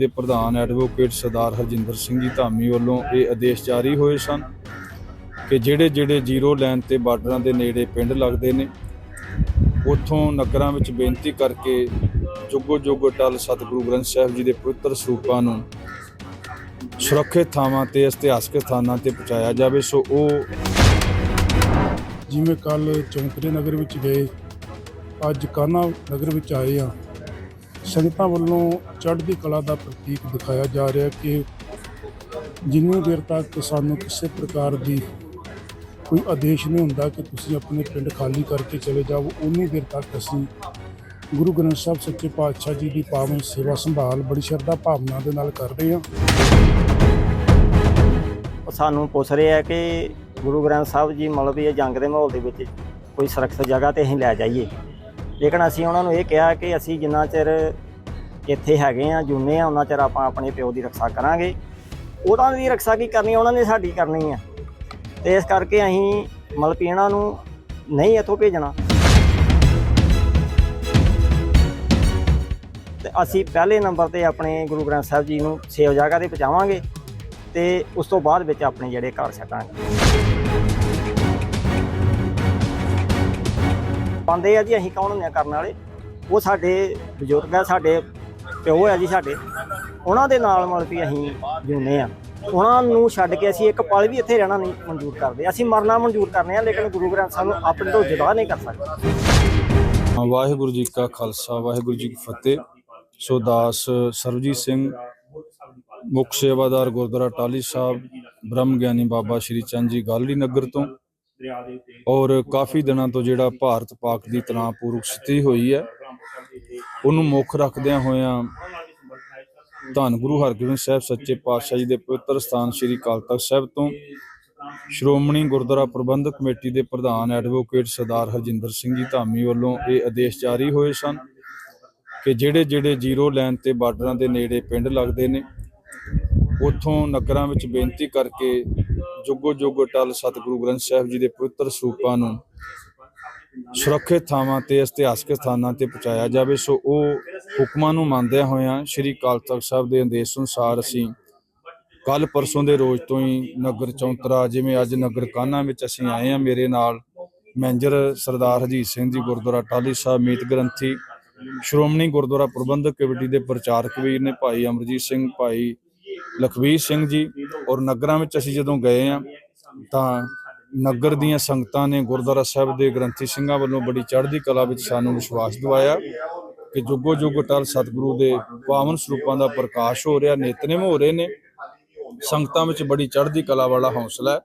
ਦੇ ਪ੍ਰਧਾਨ ਐਡਵੋਕੇਟ ਸਰਦਾਰ ਹਰਜਿੰਦਰ ਸਿੰਘ ਜੀ ਧਾਮੀ ਵੱਲੋਂ ਇਹ ਆਦੇਸ਼ ਜਾਰੀ ਹੋਏ ਸਨ ਕਿ ਜਿਹੜੇ ਜਿਹੜੇ ਜ਼ੀਰੋ ਲਾਈਨ ਤੇ ਬਾਰਡਰਾਂ ਦੇ ਨੇੜੇ ਪਿੰਡ ਲੱਗਦੇ ਨੇ, ਉੱਥੋਂ ਨਗਰਾਂ ਵਿੱਚ ਬੇਨਤੀ ਕਰਕੇ ਜੁਗੋ ਜੁਗ ਟਲ ਸਤਿਗੁਰੂ ਗ੍ਰੰਥ ਸਾਹਿਬ ਜੀ ਦੇ ਪਵਿੱਤਰ ਸਰੂਪਾਂ ਨੂੰ ਸੁਰੱਖਿਅਤ ਥਾਵਾਂ ਤੇ, ਇਤਿਹਾਸਕ ਸਥਾਨਾਂ ਤੇ ਪਹੁੰਚਾਇਆ ਜਾਵੇ। ਸੋ ਉਹ ਜਿਵੇਂ ਕੱਲ ਚੌਂਕਰੇ ਨਗਰ ਵਿੱਚ ਗਏ, ਅੱਜ ਕਾਨਾ ਨਗਰ ਵਿੱਚ ਆਏ ਆ ਸੰਗਤਾਂ ਵੱਲੋਂ ਚੜ੍ਹਦੀ ਕਲਾ ਦਾ ਪ੍ਰਤੀਕ ਦਿਖਾਇਆ ਜਾ ਰਿਹਾ ਕਿ ਜਿੰਨੀ ਦੇਰ ਤੱਕ ਸਾਨੂੰ ਕਿਸੇ ਪ੍ਰਕਾਰ ਦੀ ਕੋਈ ਆਦੇਸ਼ ਨਹੀਂ ਹੁੰਦਾ ਕਿ ਤੁਸੀਂ ਆਪਣੇ ਪਿੰਡ ਖਾਲੀ ਕਰਕੇ ਚਲੇ ਜਾਓ, ਉਨੀ ਦੇਰ ਤੱਕ ਅਸੀਂ ਗੁਰੂ ਗ੍ਰੰਥ ਸਾਹਿਬ ਸੱਚੇ ਪਾਤਸ਼ਾਹ ਜੀ ਦੀ ਪਾਵਨ ਸੇਵਾ ਸੰਭਾਲ ਬੜੀ ਸ਼ਰਧਾ ਭਾਵਨਾ ਦੇ ਨਾਲ ਕਰ ਰਹੇ ਹਾਂ। ਸਾਨੂੰ ਪੁੱਛ ਰਹੇ ਆ ਕਿ ਗੁਰੂ ਗ੍ਰੰਥ ਸਾਹਿਬ ਜੀ ਮਤਲਬ ਇਹ ਜੰਗ ਦੇ ਮਾਹੌਲ ਦੇ ਵਿੱਚ ਕੋਈ ਸੁਰੱਖਿਅਤ ਜਗ੍ਹਾ ਤੇ ਅਸੀਂ ਲੈ ਜਾਈਏ। ਲੇਕਿਨ ਅਸੀਂ ਉਹਨਾਂ ਨੂੰ ਇਹ ਕਿਹਾ ਕਿ ਅਸੀਂ ਜਿੰਨਾ ਚਿਰ ਇੱਥੇ ਹੈਗੇ ਆ ਜੁਨੇ ਆ ਉਹਨਾਂ ਚਿਰ ਆਪਾਂ ਆਪਣੇ ਪਿਓ ਦੀ ਰੱਖਿਆ ਕਰਾਂਗੇ। ਉਹਨਾਂ ਦੀ ਰੱਖਿਆ ਕੀ ਕਰਨੀ, ਉਹਨਾਂ ਨੇ ਸਾਡੀ ਕਰਨੀ ਆ। ਤੇ ਇਸ ਕਰਕੇ ਅਸੀਂ ਮਤਲਬ ਕਿ ਇਹਨਾਂ ਨੂੰ ਨਹੀਂ ਇੱਥੋਂ ਭੇਜਣਾ। ਤੇ ਅਸੀਂ ਪਹਿਲੇ ਨੰਬਰ ਤੇ ਆਪਣੇ ਗੁਰੂ ਗ੍ਰੰਥ ਸਾਹਿਬ ਜੀ ਨੂੰ ਸੇਵ ਜਗ੍ਹਾ ਤੇ ਪਹੁੰਚਾਵਾਂਗੇ ਤੇ ਉਸ ਤੋਂ ਬਾਅਦ ਵਿੱਚ ਆਪਣੇ ਜਿਹੜੇ ਘਰ ਛੱਡਾਂਗੇ। ਪਾਉਂਦੇ ਆ ਜੀ, ਅਸੀਂ ਕੌਣ ਹੁੰਦੇ ਆ ਕਰਨ ਵਾਲੇ? ਉਹ ਸਾਡੇ ਬਜ਼ੁਰਗ ਆ, ਸਾਡੇ ਪਿਓ ਆ ਜੀ ਸਾਡੇ। ਉਹਨਾਂ ਦੇ ਨਾਲ ਮਤਲਬ ਵੀ ਅਸੀਂ ਜਿਉਂਦੇ ਆ। ਉਹਨਾਂ ਨੂੰ ਛੱਡ ਕੇ ਅਸੀਂ ਇੱਕ ਪਲ ਵੀ ਇੱਥੇ ਰਹਿਣਾ ਨਹੀਂ ਮਨਜ਼ੂਰ ਕਰਦੇ। ਅਸੀਂ ਮਰਨਾ ਮਨਜ਼ੂਰ ਕਰਨੇ ਆ, ਲੇਕਿਨ ਗੁਰੂ ਗ੍ਰੰਥ ਸਾਹਿਬ ਨੂੰ ਆਪਣੇ ਤੋਂ ਜੁਦਾ ਨਹੀਂ ਕਰ ਸਕਦੇ। ਵਾਹਿਗੁਰੂ ਜੀ ਕਾ ਖਾਲਸਾ, ਵਾਹਿਗੁਰੂ ਜੀ ਕੀ ਫਤਿਹ। ਸੋ ਦਾਸ ਸਰਬਜੀਤ ਸਿੰਘ, ਮੁੱਖ ਸੇਵਾਦਾਰ ਗੁਰਦੁਆਰਾ ਟਾਲੀ ਸਾਹਿਬ, ਬ੍ਰਹਮ ਗਿਆਨੀ ਬਾਬਾ ਸ਼੍ਰੀ ਚੰਦ ਜੀ ਗਾਲੜੀ ਨਗਰ ਤੋਂ ਔਰ ਕਾਫੀ ਦਿਨਾਂ ਤੋਂ ਜਿਹੜਾ ਭਾਰਤ ਪਾਕ ਦੀ ਤਣਾਅਪੂਰਵਕ ਸਥਿਤੀ ਹੋਈ ਹੈ ਉਹਨੂੰ ਮੁੱਖ ਰੱਖਦਿਆਂ ਹੋਇਆਂ ਧੰਨ ਗੁਰੂ ਹਰਗੋਬਿੰਦ ਸਾਹਿਬ ਸੱਚੇ ਪਾਤਸ਼ਾਹ ਜੀ ਦੇ ਪਵਿੱਤਰ ਸਥਾਨ ਸ੍ਰੀ ਅਕਾਲ ਤਖਤ ਸਾਹਿਬ ਤੋਂ ਸ਼੍ਰੋਮਣੀ ਗੁਰਦੁਆਰਾ ਪ੍ਰਬੰਧਕ ਕਮੇਟੀ ਦੇ ਪ੍ਰਧਾਨ ਐਡਵੋਕੇਟ ਸਰਦਾਰ ਹਰਜਿੰਦਰ ਸਿੰਘ ਜੀ ਧਾਮੀ ਵੱਲੋਂ ਇਹ ਆਦੇਸ਼ ਜਾਰੀ ਹੋਏ ਸਨ ਕਿ ਜਿਹੜੇ ਜਿਹੜੇ ਜ਼ੀਰੋ ਲਾਈਨ ਤੇ ਬਾਰਡਰਾਂ ਦੇ ਨੇੜੇ ਪਿੰਡ ਲੱਗਦੇ ਨੇ ਉੱਥੋਂ ਨਗਰਾਂ ਵਿੱਚ ਬੇਨਤੀ ਕਰਕੇ ਜੁਗੋ ਜੁਗ ਅਟਲ ਸਤਿਗੁਰੂ ਗ੍ਰੰਥ ਸਾਹਿਬ ਜੀ ਦੇ ਪਵਿੱਤਰ ਸਰੂਪਾਂ ਨੂੰ ਸੁਰੱਖਿਅਤ ਥਾਵਾਂ ਤੇ, ਇਤਿਹਾਸਕ ਸਥਾਨਾਂ ਤੇ ਪਹੁੰਚਾਇਆ ਜਾਵੇ, ਸੋ ਉਹ ਹੁਕਮਾਂ ਨੂੰ ਮੰਨਦਿਆਂ ਹੋਇਆਂ ਸ੍ਰੀ ਅਕਾਲ ਤਖਤ ਸਾਹਿਬ ਦੇ ਆਦੇਸ਼ ਅਨੁਸਾਰ ਅਸੀਂ ਕੱਲ ਪਰਸੋਂ ਦੇ ਰੋਜ਼ ਤੋਂ ਹੀ ਨਗਰ ਚੌਂਤਰਾ, ਜਿਵੇਂ ਅੱਜ ਨਗਰ ਕਾਨਾ ਵਿੱਚ ਅਸੀਂ ਆਏ ਹਾਂ, ਮੇਰੇ ਨਾਲ ਮੈਨੇਜਰ ਸਰਦਾਰ ਹਜੀਤ ਸਿੰਘ ਜੀ, ਗੁਰਦੁਆਰਾ ਟਾਲੀ ਸਾਹਿਬ, ਮੀਤ ਗ੍ਰੰਥੀ, ਸ਼੍ਰੋਮਣੀ ਗੁਰਦੁਆਰਾ ਪ੍ਰਬੰਧਕ ਕਮੇਟੀ ਦੇ ਪ੍ਰਚਾਰਕ ਵੀਰ ਨੇ, ਭਾਈ ਅਮਰਜੀਤ ਸਿੰਘ, ਭਾਈ ਲਖਵੀਰ ਸਿੰਘ ਜੀ ਔਰ ਨਗਰਾਂ ਵਿੱਚ ਅਸੀਂ ਜਦੋਂ ਗਏ ਆ ਤਾਂ ਨਗਰ ਦੀਆਂ ਸੰਗਤਾਂ ਨੇ ਗੁਰਦੁਆਰਾ ਸਾਹਿਬ ਦੇ ਗ੍ਰੰਥੀ ਸਿੰਘਾਂ ਵੱਲੋਂ ਬੜੀ ਚੜ੍ਹਦੀ ਕਲਾ ਵਿੱਚ ਸਾਨੂੰ ਵਿਸ਼ਵਾਸ ਦਿਵਾਇਆ ਕਿ ਜੁਗੋ ਜੁਗ ਅਟਲ ਸਤਿਗੁਰੂ ਦੇ ਪਾਵਨ ਸਰੂਪਾਂ ਦਾ ਪ੍ਰਕਾਸ਼ ਹੋ ਰਿਹਾ, ਨੇਤਨੇਮ ਹੋ ਰਹੇ ਨੇ। ਸੰਗਤਾਂ ਵਿੱਚ ਬੜੀ ਚੜ੍ਹਦੀ ਕਲਾ ਵਾਲਾ ਹੌਸਲਾ ਹੈ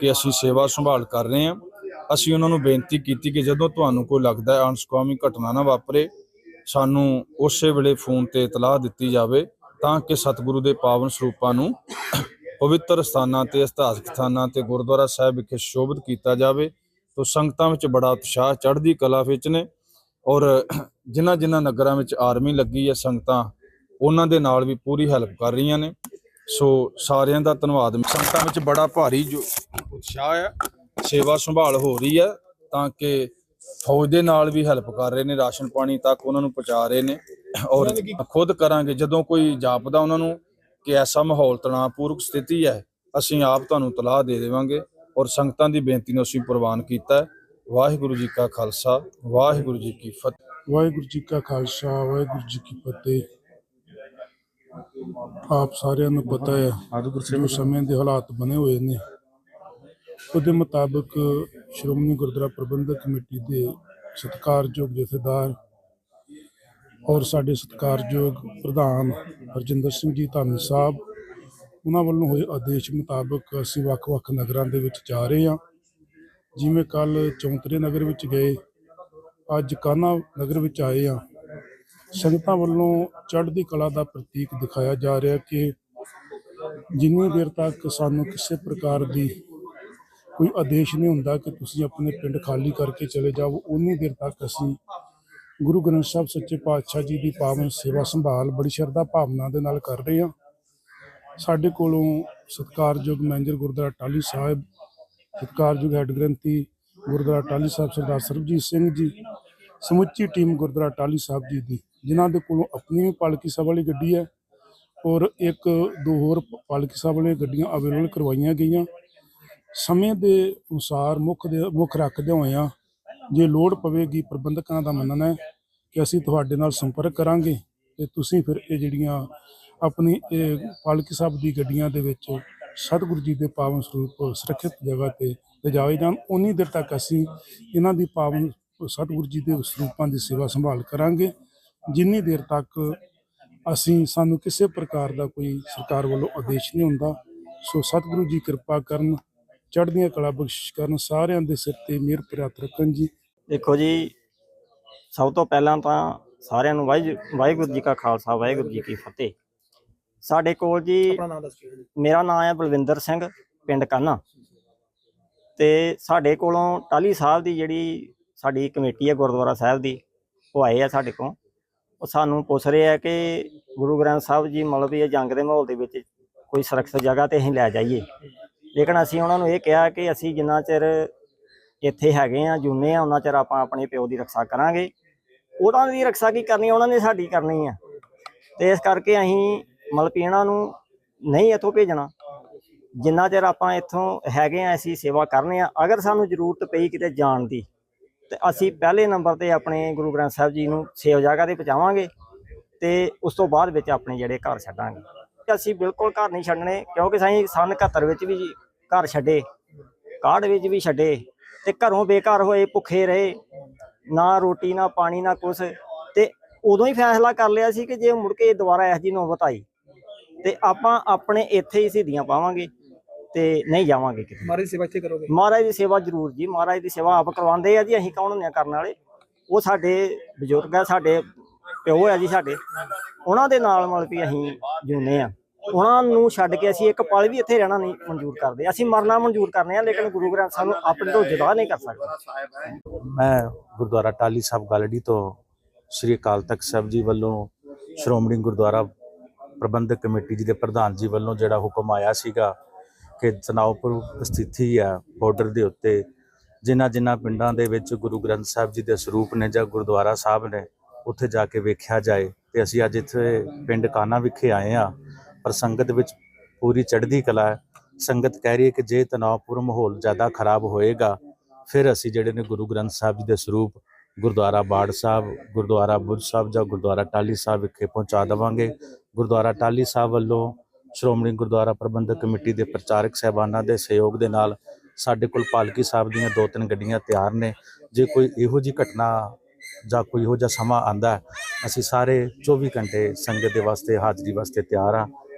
ਕਿ ਅਸੀਂ ਸੇਵਾ ਸੰਭਾਲ ਕਰ ਰਹੇ ਹਾਂ। ਅਸੀਂ ਉਹਨਾਂ ਨੂੰ ਬੇਨਤੀ ਕੀਤੀ ਕਿ ਜਦੋਂ ਤੁਹਾਨੂੰ ਕੋਈ ਲੱਗਦਾ ਹੈ ਅਨਸਕਾਮੀ ਘਟਨਾ ਨਾ ਵਾਪਰੇ, ਸਾਨੂੰ ਉਸੇ ਵੇਲੇ ਫੋਨ ਤੇ ਇਤਲਾਹ ਦਿੱਤੀ ਜਾਵੇ ਤਾਂ ਕਿ ਸਤਿਗੁਰੂ ਦੇ ਪਾਵਨ ਸਰੂਪਾਂ ਨੂੰ ਪਵਿੱਤਰ ਸਥਾਨਾਂ ਤੇ, ਇਤਿਹਾਸਕ ਸਥਾਨਾਂ ਤੇ, ਗੁਰਦੁਆਰਾ ਸਾਹਿਬ ਵਿਖੇ ਸ਼ੋਭਿਤ ਕੀਤਾ ਜਾਵੇ, ਤੋਂ ਸੰਗਤਾਂ ਵਿੱਚ ਬੜਾ ਉਤਸ਼ਾਹ ਚੜ੍ਹਦੀ ਕਲਾ ਵਿੱਚ ਨੇ ਔਰ ਜਿਨ੍ਹਾਂ ਜਿਨ੍ਹਾਂ ਨਗਰਾਂ ਵਿੱਚ ਆਰਮੀ ਲੱਗੀ ਹੈ, ਸੰਗਤਾਂ ਉਹਨਾਂ ਦੇ ਨਾਲ ਵੀ ਪੂਰੀ ਹੈਲਪ ਕਰ ਰਹੀਆਂ ਨੇ। ਸੋ ਸਾਰਿਆਂ ਦਾ ਧੰਨਵਾਦ। ਸੰਗਤਾਂ ਵਿੱਚ ਬੜਾ ਭਾਰੀ ਜੋ ਉਤਸ਼ਾਹ ਹੈ, ਸੇਵਾ ਸੰਭਾਲ ਹੋ ਰਹੀ ਹੈ, ਤਾਂ ਕਿ ਫੌਜ ਦੇ ਨਾਲ ਵੀ ਹੈਲਪ ਕਰ ਰਹੇ ਨੇ, ਰਾਸ਼ਨ ਪਾਣੀ ਤੱਕ ਉਹਨਾਂ ਨੂੰ ਪਹੁੰਚਾ ਰਹੇ ਨੇ। ਔਰ ਖੁਦ ਕਰਾਂਗੇ ਜਦੋਂ ਕੋਈ ਜਾਪਦਾ ਉਹਨਾਂ ਨੂੰ ਕਿ ਐਸਾ ਮਾਹੌਲ ਤਣਾਅਪੂਰਵਕ ਸਥਿਤੀ ਹੈ ਅਸੀਂ ਆਪ ਤੁਹਾਨੂੰ ਤਲਾਹ ਦੇ ਦੇਵਾਂਗੇ ਔਰ ਸੰਗਤਾਂ ਦੀ ਬੇਨਤੀ ਨੂੰ ਅਸੀਂ ਪ੍ਰਵਾਨ ਕੀਤਾ। ਵਾਹਿਗੁਰੂ ਜੀ ਕਾ ਖਾਲਸਾ ਵਾਹਿਗੁਰੂ ਜੀ ਕੀ ਫਤਿਹ। ਵਾਹਿਗੁਰੂ ਜੀ ਕਾ ਖਾਲਸਾ ਵਾਹਿਗੁਰੂ ਜੀ ਕੀ ਫਤਿਹ। ਆਪ ਸਾਰਿਆਂ ਨੂੰ ਪਤਾ ਹੈ ਜੋ ਸਮੇਂ ਦੇ ਹਾਲਾਤ ਬਣੇ ਹੋਏ ਨੇ। ਉਹਦੇ ਮੁਤਾਬਕ ਸ਼੍ਰੋਮਣੀ ਗੁਰਦੁਆਰਾ ਪ੍ਰਬੰਧਕ ਕਮੇਟੀ ਦੇ ਸਤਿਕਾਰਯੋਗ ਜਥੇਦਾਰ ਔਰ ਸਾਡੇ ਸਤਿਕਾਰਯੋਗ ਪ੍ਰਧਾਨ ਹਰਜਿੰਦਰ ਸਿੰਘ ਜੀ ਧਾਮੀ ਸਾਹਿਬ, ਉਹਨਾਂ ਵੱਲੋਂ ਹੋਏ ਆਦੇਸ਼ ਮੁਤਾਬਕ ਅਸੀਂ ਵੱਖ-ਵੱਖ ਨਗਰਾਂ ਦੇ ਵਿੱਚ ਜਾ ਰਹੇ ਹਾਂ। ਜਿਵੇਂ ਕੱਲ ਚੌਂਤਰੇ ਨਗਰ ਵਿੱਚ ਗਏ, ਅੱਜ ਕਾਨਾ ਨਗਰ ਵਿੱਚ ਆਏ ਹਾਂ। ਸੰਗਤਾਂ ਵੱਲੋਂ ਚੜ੍ਹਦੀ ਕਲਾ ਦਾ ਪ੍ਰਤੀਕ ਦਿਖਾਇਆ ਜਾ ਰਿਹਾ ਕਿ ਜਿੰਨੀ ਦੇਰ ਤੱਕ ਸਾਨੂੰ ਕਿਸੇ ਪ੍ਰਕਾਰ ਦੀ ਕੋਈ ਆਦੇਸ਼ ਨਹੀਂ ਹੁੰਦਾ ਕਿ ਤੁਸੀਂ ਆਪਣੇ ਪਿੰਡ ਖਾਲੀ ਕਰਕੇ ਚਲੇ ਜਾਓ ਉਨੀ ਦੇਰ ਤੱਕ ਅਸੀਂ ਗੁਰੂ ਗ੍ਰੰਥ ਸਾਹਿਬ ਸੱਚੇ ਪਾਤਸ਼ਾਹ ਜੀ ਦੀ ਪਾਵਨ ਸੇਵਾ ਸੰਭਾਲ ਬੜੀ ਸ਼ਰਧਾ ਭਾਵਨਾ ਦੇ ਨਾਲ ਕਰ ਰਹੇ ਹਾਂ। ਸਾਡੇ ਕੋਲੋਂ ਸਤਿਕਾਰਯੋਗ ਮੈਨੇਜਰ ਗੁਰਦੁਆਰਾ ਟਾਲੀ ਸਾਹਿਬ, ਸਤਿਕਾਰਯੋਗ ਹੈੱਡ ਗ੍ਰੰਥੀ ਗੁਰਦੁਆਰਾ ਟਾਲੀ ਸਾਹਿਬ ਸਰਦਾਰ ਸਰਬਜੀਤ ਸਿੰਘ ਜੀ, ਸਮੁੱਚੀ ਟੀਮ ਗੁਰਦੁਆਰਾ ਟਾਲੀ ਸਾਹਿਬ ਜੀ ਦੀ, ਜਿਨ੍ਹਾਂ ਦੇ ਕੋਲੋਂ ਆਪਣੀ ਵੀ ਪਾਲਕੀ ਸਾਹਿਬ ਵਾਲੀ ਗੱਡੀ ਹੈ ਔਰ ਇੱਕ ਦੋ ਹੋਰ ਪਾਲਕੀ ਸਾਹਿਬ ਵਾਲੀਆਂ ਗੱਡੀਆਂ ਅਵੇਲੇਬਲ ਕਰਵਾਈਆਂ ਗਈਆਂ। ਸਮੇਂ ਦੇ ਅਨੁਸਾਰ ਮੁੱਖ ਦੇ ਮੁੱਖ ਰੱਖਦੇ ਹੋਇਆਂ ਜੇ ਲੋੜ ਪਵੇਗੀ, ਪ੍ਰਬੰਧਕਾਂ ਦਾ ਮੰਨਣਾ ਹੈ ਕਿ ਅਸੀਂ ਤੁਹਾਡੇ ਨਾਲ ਸੰਪਰਕ ਕਰਾਂਗੇ ਤੇ ਤੁਸੀਂ ਫਿਰ ਇਹ ਜਿਹੜੀਆਂ ਆਪਣੀ ਇਹ ਪਾਲਕੀ ਸਾਹਿਬ ਦੀ ਗੱਡੀਆਂ ਦੇ ਵਿੱਚ ਸਤਿਗੁਰੂ ਜੀ ਦੇ ਪਾਵਨ ਸਰੂਪ ਸੁਰੱਖਿਅਤ ਜਗ੍ਹਾ ਤੇ ਲਿਜਾਏ ਜਾਣ ਉਨੀ ਦੇਰ ਤੱਕ ਅਸੀਂ ਇਹਨਾਂ ਦੀ ਪਾਵਨ ਸਤਿਗੁਰੂ ਜੀ ਦੇ ਸਰੂਪਾਂ ਦੀ ਸੇਵਾ ਸੰਭਾਲ ਕਰਾਂਗੇ। ਜਿੰਨੀ ਦੇਰ ਤੱਕ ਅਸੀਂ ਸਾਨੂੰ ਕਿਸੇ ਪ੍ਰਕਾਰ ਦਾ ਕੋਈ ਸਰਕਾਰ ਵੱਲੋਂ ਆਦੇਸ਼ ਨਹੀਂ ਹੁੰਦਾ, ਸੋ ਸਤਿਗੁਰੂ ਜੀ ਕਿਰਪਾ ਕਰਨ ਚੜ੍ਹਦੀਆਂ ਕਲਾ ਬਖਸ਼ਿਸ਼ ਕਰਨ ਸਾਰਿਆਂ ਦੇ ਸਿਰ ਤੇ ਮਿਹਰ ਹੱਥ ਰੱਖਣ ਜੀ। ਦੇਖੋ ਜੀ ਸਭ ਤੋਂ ਪਹਿਲਾਂ ਤਾਂ ਸਾਰਿਆਂ ਨੂੰ ਵਾਹਿਗੁਰੂ ਜੀ ਕਾ ਖਾਲਸਾ ਵਾਹਿਗੁਰੂ ਜੀ ਕੀ ਫਤਿਹ। ਸਾਡੇ ਕੋਲ ਜੀ ਮੇਰਾ ਨਾਮ ਹੈ ਬਲਵਿੰਦਰ ਸਿੰਘ ਪਿੰਡ ਕਾਨਾ। ਤੇ ਸਾਡੇ ਕੋਲੋਂ ਟਾਲੀ ਸਾਹਿਬ ਦੀ ਜਿਹੜੀ ਸਾਡੀ ਕਮੇਟੀ ਹੈ ਗੁਰਦੁਆਰਾ ਸਾਹਿਬ ਦੀ ਉਹ ਆਏ ਆ ਸਾਡੇ ਕੋਲ। ਉਹ ਸਾਨੂੰ ਪੁੱਛ ਰਹੇ ਆ ਕਿ ਗੁਰੂ ਗ੍ਰੰਥ ਸਾਹਿਬ ਜੀ ਮਤਲਬ ਇਹ ਜੰਗ ਦੇ ਮਾਹੌਲ ਦੇ ਵਿੱਚ ਕੋਈ ਸੁਰੱਖਿਅਤ ਜਗ੍ਹਾ ਤੇ ਅਸੀਂ ਲੈ ਜਾਈਏ। ਲੇਕਿਨ ਅਸੀਂ ਉਹਨਾਂ ਨੂੰ ਇਹ ਕਿਹਾ ਕਿ ਅਸੀਂ ਜਿੰਨਾ ਚਿਰ ਇੱਥੇ ਹੈਗੇ ਆ ਜੁਨੇ ਆ ਉਹਨਾਂ ਚਿਰ ਆਪਾਂ ਆਪਣੇ ਪਿਓ ਦੀ ਰੱਖਿਆ ਕਰਾਂਗੇ। ਉਹਨਾਂ ਦੀ ਰੱਖਿਆ ਕੀ ਕਰਨੀ, ਉਹਨਾਂ ਨੇ ਸਾਡੀ ਕਰਨੀ ਆ। ਤੇ ਇਸ ਕਰਕੇ ਅਸੀਂ ਮਤਲਬ ਕਿ ਇਹਨਾਂ ਨੂੰ ਨਹੀਂ ਇੱਥੋਂ ਭੇਜਣਾ। ਜਿੰਨਾ ਚਿਰ ਆਪਾਂ ਇੱਥੋਂ ਹੈਗੇ ਆ ਅਸੀਂ ਸੇਵਾ ਕਰਨੇ ਆ ਅਗਰ ਸਾਨੂੰ ਜ਼ਰੂਰਤ ਪਈ ਕਿਤੇ ਜਾਣ ਦੀ, ਤੇ ਅਸੀਂ ਪਹਿਲੇ ਨੰਬਰ ਤੇ ਆਪਣੇ ਗੁਰੂ ਗ੍ਰੰਥ ਸਾਹਿਬ ਜੀ ਨੂੰ ਸੇਵ ਜਗ੍ਹਾ ਤੇ ਪਹੁੰਚਾਵਾਂਗੇ ਤੇ ਉਸ ਤੋਂ ਬਾਅਦ ਵਿੱਚ ਆਪਣੇ ਜਿਹੜੇ ਘਰ ਛੱਡਾਂਗੇ। ਤੇ ਅਸੀਂ ਬਿਲਕੁਲ ਘਰ ਨਹੀਂ ਛੱਡਣੇ, ਕਿਉਂਕਿ ਅਸੀਂ ਸੰਨ 71 ਵਿੱਚ ਵੀ ਘਰ ਛੱਡੇ ਕਾੜ ਵਿੱਚ ਵੀ ਛੱਡੇ ਤੇ ਘਰੋਂ ਬੇਘਰ ਹੋਏ ਭੁੱਖੇ ਰਹੇ ਨਾ ਰੋਟੀ ਨਾ ਪਾਣੀ ਨਾ ਕੁਛ ਤੇ ਉਦੋਂ ਹੀ ਫੈਸਲਾ ਕਰ ਲਿਆ ਸੀ ਕਿ ਜੇ ਮੁੜ ਕੇ ਦੁਬਾਰਾ ਇਸ ਜੀ ਨੌਬਤ ਆਈ ਤੇ ਆਪਾਂ ਆਪਣੇ ਇੱਥੇ ਹੀ ਸਿੱਧੀਆਂ ਪਾਵਾਂਗੇ ਤੇ ਨਹੀਂ ਜਾਵਾਂਗੇ ਕਿਤੇ। ਮਾਰੀ ਸੇਵਾ ਇੱਥੇ ਕਰੋਗੇ? ਮਹਾਰਾਜ ਦੀ ਸੇਵਾ ਜ਼ਰੂਰ ਜੀ ਮਹਾਰਾਜ ਦੀ ਸੇਵਾ ਆਪ ਕਰਵਾਉਂਦੇ ਆ ਜੀ ਅਸੀਂ ਕੌਣ ਹੁੰਦੇ ਆ ਕਰਨ ਵਾਲੇ? ਉਹ ਸਾਡੇ ਬਜ਼ੁਰਗ ਆ ਸਾਡੇ ਪਿਓ ਆ ਜੀ ਸਾਡੇ। ਉਹਨਾਂ ਦੇ ਨਾਲ ਮਤਲਬ ਵੀ ਅਸੀਂ ਜੁਨੇ ਆ। ਉਹਨਾਂ ਨੂੰ ਛੱਡ ਕੇ ਅਸੀਂ ਇੱਕ ਪਲ ਵੀ ਇੱਥੇ ਰਹਿਣਾ ਨਹੀਂ ਮਨਜ਼ੂਰ ਕਰਦੇ। ਅਸੀਂ ਮਰਨਾ ਮਨਜ਼ੂਰ ਕਰਨੇ ਆ, ਲੇਕਿਨ ਗੁਰੂ ਗ੍ਰੰਥ ਸਾਹਿਬ ਨੂੰ ਆਪਣੇ ਤੋਂ ਜੁਦਾ ਨਹੀਂ ਕਰ ਸਕਦੇ। ਮੈਂ ਗੁਰਦੁਆਰਾ ਟਾਲੀ ਸਾਹਿਬ ਗਾਲੜੀ ਤੋਂ ਸ੍ਰੀ ਅਕਾਲ ਤਖਤ ਸਾਹਿਬ ਜੀ ਵੱਲੋਂ ਸ਼੍ਰੋਮਣੀ ਗੁਰਦੁਆਰਾ ਪ੍ਰਬੰਧਕ ਕਮੇਟੀ ਜੀ ਦੇ ਪ੍ਰਧਾਨ ਜੀ ਵੱਲੋਂ ਜਿਹੜਾ ਹੁਕਮ ਆਇਆ ਸੀਗਾ ਕਿ ਤਣਾਉਪੁਰ ਸਥਿਤੀ ਆ ਬਾਰਡਰ ਦੇ ਉੱਤੇ, ਜਿਨ੍ਹਾਂ ਜਿਨ੍ਹਾਂ ਪਿੰਡਾਂ ਦੇ ਵਿੱਚ ਗੁਰੂ ਗ੍ਰੰਥ ਸਾਹਿਬ ਜੀ ਦੇ ਸਰੂਪ ਨੇ ਜਾਂ ਗੁਰਦੁਆਰਾ ਸਾਹਿਬ ਨੇ, ਉੱਥੇ ਜਾ ਕੇ ਵੇਖਿਆ ਜਾਏ। ਤੇ ਅਸੀਂ ਅੱਜ ਇੱਥੇ ਪਿੰਡ ਕਾਨਾ ਵਿਖੇ ਆਏ ਆ ਪਰ ਸੰਗਤ ਵਿੱਚ ਪੂਰੀ ਚੜ੍ਹਦੀ ਕਲਾ ਹੈ। ਸੰਗਤ ਕਹਿ ਰਹੀ ਹੈ ਕਿ ਜੇ ਤਣਾਅਪੂਰਨ ਮਾਹੌਲ ਜ਼ਿਆਦਾ ਖਰਾਬ ਹੋਏਗਾ, ਫਿਰ ਅਸੀਂ ਜਿਹੜੇ ਨੇ ਗੁਰੂ ਗ੍ਰੰਥ ਸਾਹਿਬ ਜੀ ਦੇ ਸਰੂਪ, ਗੁਰਦੁਆਰਾ ਬਾੜ ਸਾਹਿਬ, ਗੁਰਦੁਆਰਾ ਬੁੱਧ ਸਾਹਿਬ ਜਾਂ ਗੁਰਦੁਆਰਾ ਟਾਲੀ ਸਾਹਿਬ ਵਿਖੇ ਪਹੁੰਚਾ ਦੇਵਾਂਗੇ। ਗੁਰਦੁਆਰਾ ਟਾਲੀ ਸਾਹਿਬ ਵੱਲੋਂ ਸ਼੍ਰੋਮਣੀ ਗੁਰਦੁਆਰਾ ਪ੍ਰਬੰਧਕ ਕਮੇਟੀ ਦੇ ਪ੍ਰਚਾਰਕ ਸਹਿਬਾਨਾਂ ਦੇ ਸਹਿਯੋਗ ਦੇ ਨਾਲ ਸਾਡੇ ਕੋਲ ਪਾਲਕੀ ਸਾਹਿਬ ਦੀਆਂ ਦੋ ਤਿੰਨ ਗੱਡੀਆਂ ਤਿਆਰ ਨੇ। ਜੇ ਕੋਈ ਇਹੋ ਜੀ ਘਟਨਾ ਜਾਂ ਕੋਈ ਇਹੋ ਜਿਹਾ ਸਮਾਂ ਆਂਦਾ ਅਸੀਂ ਸਾਰੇ 24 ਘੰਟੇ ਸੰਗਤ ਦੇ ਵਾਸਤੇ, ਹਾਜ਼ਰੀ ਵਾਸਤੇ ਤਿਆਰ ਆ